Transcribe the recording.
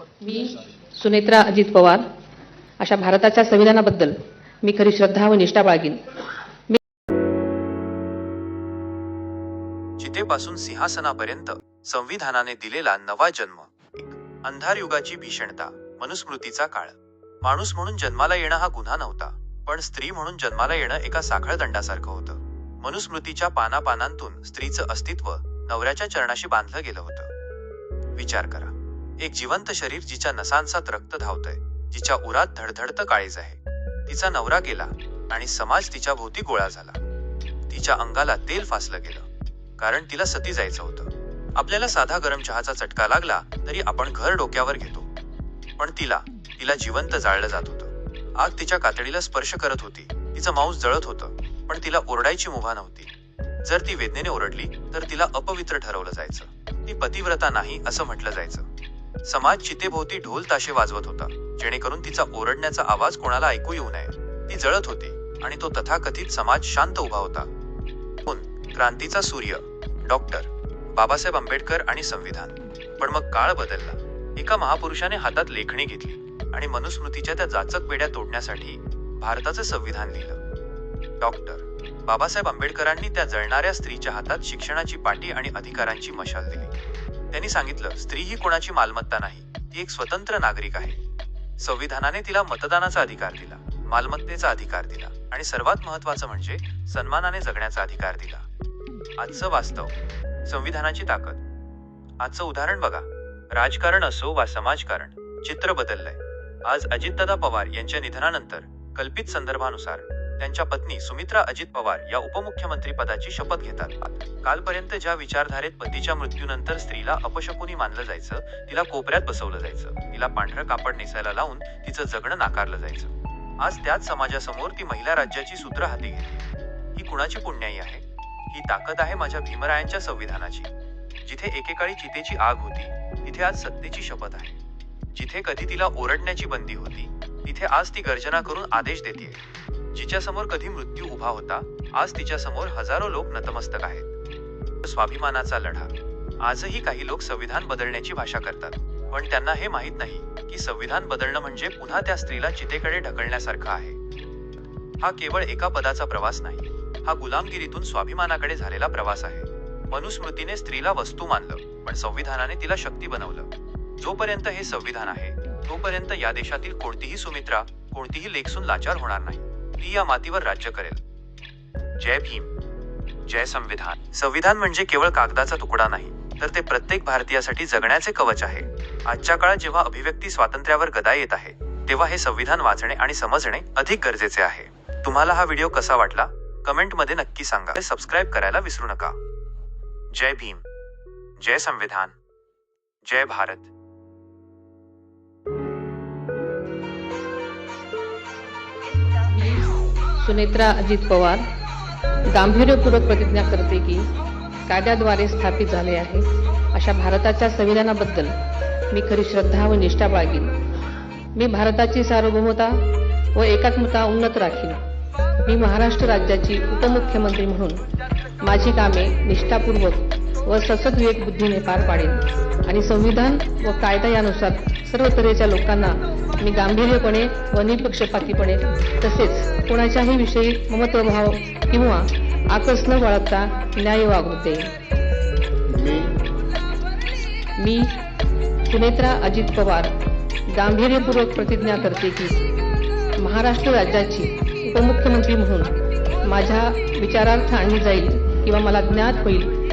मी सुनेत्रा अजित पवार. अशा भारताच्या संविधानाबद्दल मी खरी श्रद्धा व निष्ठा बाळगीन. चितेपासून सिंहासनापर्यंत संविधानाने दिलेला नवा जन्म. एक अंधार युगाची भीषणता मनुस्मृतीचा काळ. माणूस म्हणून जन्माला येणं हा गुन्हा नव्हता पण स्त्री म्हणून जन्माला येणं एका साखळ दंडासारखं होतं. मनुस्मृतीच्या पानापानांतून स्त्रीचं अस्तित्व नवऱ्याच्या चरणाशी बांधलं गेलं होतं. विचार करा. एक जिवंत शरीर जिच्या नसांसात रक्त धावतंय जिच्या उरात धडधडतं काळीज आहे. तिचा नवरा गेला आणि समाज तिच्या भोवती गोळा झाला. तिच्या अंगाला तेल फासलं गेलं कारण तिला सती जायचं होतं. आपल्याला साधा गरम चहाचा चटका लागला तरी आपण घर डोक्यावर घेतो. पण तिला तिला जिवंत जाळलं जात होतं. आग तिच्या कातडीला स्पर्श करत होती. तिचं मांस जळत होतं पण तिला ओरडायची मुभा नव्हती. जर ती वेदनेने ओरडली तर तिला अपवित्र ठरवलं जायचं. ती पतिव्रता नाही असं म्हटलं जायचं. समाज चितेभोवती ढोल ताशे वाजवत होता. जेणेकरून तिचा ओरडण्याचा आवाज कोणाला ऐकू येऊ नये. ती जळत होती आणि तो तथाकथित समाज शांत उभा होता. क्रांतीचा सूर्य. डॉक्टर. बाबासाहेब आंबेडकर आणि संविधान. पण मग काळ बदलला. एका महापुरुषाने हातात लेखणी घेतली आणि मनुस्मृतीच्या त्या जाचक बेड्या तोडण्यासाठी भारताचं संविधान लिहिलं. डॉक्टर. बाबासाहेब आंबेडकरांनी त्या जळणाऱ्या स्त्रीच्या हातात शिक्षणाची पाटी आणि अधिकारांची मशाल दिली. त्यांनी सांगितलं स्त्री ही कोणाची मालमत्ता नाही ती एक स्वतंत्र नागरिक आहे. संविधानाने तिला मतदानाचा अधिकार दिला मालमत्तेचा अधिकार दिला आणि सर्वात महत्वाचं म्हणजे सन्मानाने जगण्याचा अधिकार दिला. आजचं वास्तव संविधानाची ताकद. आजचं उदाहरण बघा. राजकारण असो वा समाजकारण चित्र बदललंय. आज अजितदादा पवार यांच्या निधनानंतर कल्पित संदर्भानुसार त्यांच्या पत्नी सुमित्रा अजित पवार या उपमुख्यमंत्री पदाची शपथ घेतात. कालपर्यंत ज्या विचारधारेत पतीच्या मृत्यूनंतर स्त्रीला अपशकुनी मानलं जायचं तिला कोपऱ्यात बसवलं जायचं. तिला पांढरं कापड नेसायला लावून तिचं जगणं नाकारलं जायचं. आज त्याच समाजासमोर ती महिला राज्याची सूत्र हाती घेते. ही कुणाची पुण्याई आहे? ही ताकद आहे माझ्या भीमरायांच्या संविधानाची. जिथे एकेकाळी चितेची आग होती तिथे आज सत्तेची शपथ आहे. जिथे कधी तिला ओरडण्याची बंदी होती तिथे आज ती गर्जना करून आदेश देते जिच्या समोर कधी मृत्यू उभा होता आज तिच्या समोर हजारो लोक नतमस्तक आहेत. स्वाभिमानाचा लढा. आजही काही लोक संविधान बदलण्याची भाषा करतात. पण त्यांना हे माहीत नाही की संविधान बदलणं म्हणजे पुन्हा त्या स्त्रीला चितेकडे ढकलण्यासारखं आहे. हा केवळ एका पदाचा प्रवास नाही हा गुलामगिरीतून स्वाभिमानाकडे झालेला प्रवास आहे. मनुस्मृतीने स्त्रीला वस्तू मानलं पण संविधानाने तिला शक्ती बनवलं. जोपर्यंत हे संविधान आहे तोपर्यंत या देशातील कोणतीही सुमित्रा कोणतीही लेखसून लाचार होणार नाही. मुली या मातीवर राज्य करेल. जय भीम. जय संविधान. संविधान म्हणजे केवळ कागदाचा तुकडा नाही तर ते प्रत्येक भारतीयासाठी जगण्याचे कवच आहे. आजच्या काळात जेव्हा अभिव्यक्ती स्वातंत्र्यावर गदा येत आहे तेव्हा हे संविधान वाचणे आणि समजणे अधिक गरजेचे आहे. तुम्हाला हा व्हिडिओ कसा वाटला? कमेंटमध्ये नक्की सांगा. सबस्क्राईब करायला विसरू नका. जय भीम. जय संविधान. जय भारत. सुनेत्रा अजित पवार गांभीर्यपूर्वक प्रतिज्ञा करते की कायद्याद्वारे स्थापित झाले आहे. अशा भारताच्या संविधानाबद्दल मी खरी श्रद्धा व निष्ठा बाळगीन. मी भारताची सार्वभौमता व एकात्मता उन्नत राखीन. मी महाराष्ट्र राज्याची उपमुख्यमंत्री म्हणून माझी कामे निष्ठापूर्वक व ससद विवेक बुद्धीने पार पाडेन आणि संविधान व कायदा यानुसार सर्व तऱ्हेच्या लोकांना मी गांभीर्यपणे व निपक्षपातीपणे तसेच कोणाच्याही विषयी ममत्वभाव किंवा आकस न बाळगता न्याय वागवू देईन मी? मी सुनेत्रा अजित पवार गांभीर्यपूर्वक प्रतिज्ञा करते की महाराष्ट्र राज्याची उपमुख्यमंत्री म्हणून माझ्या विचारार्थ आणली जाईल किंवा मला ज्ञात होईल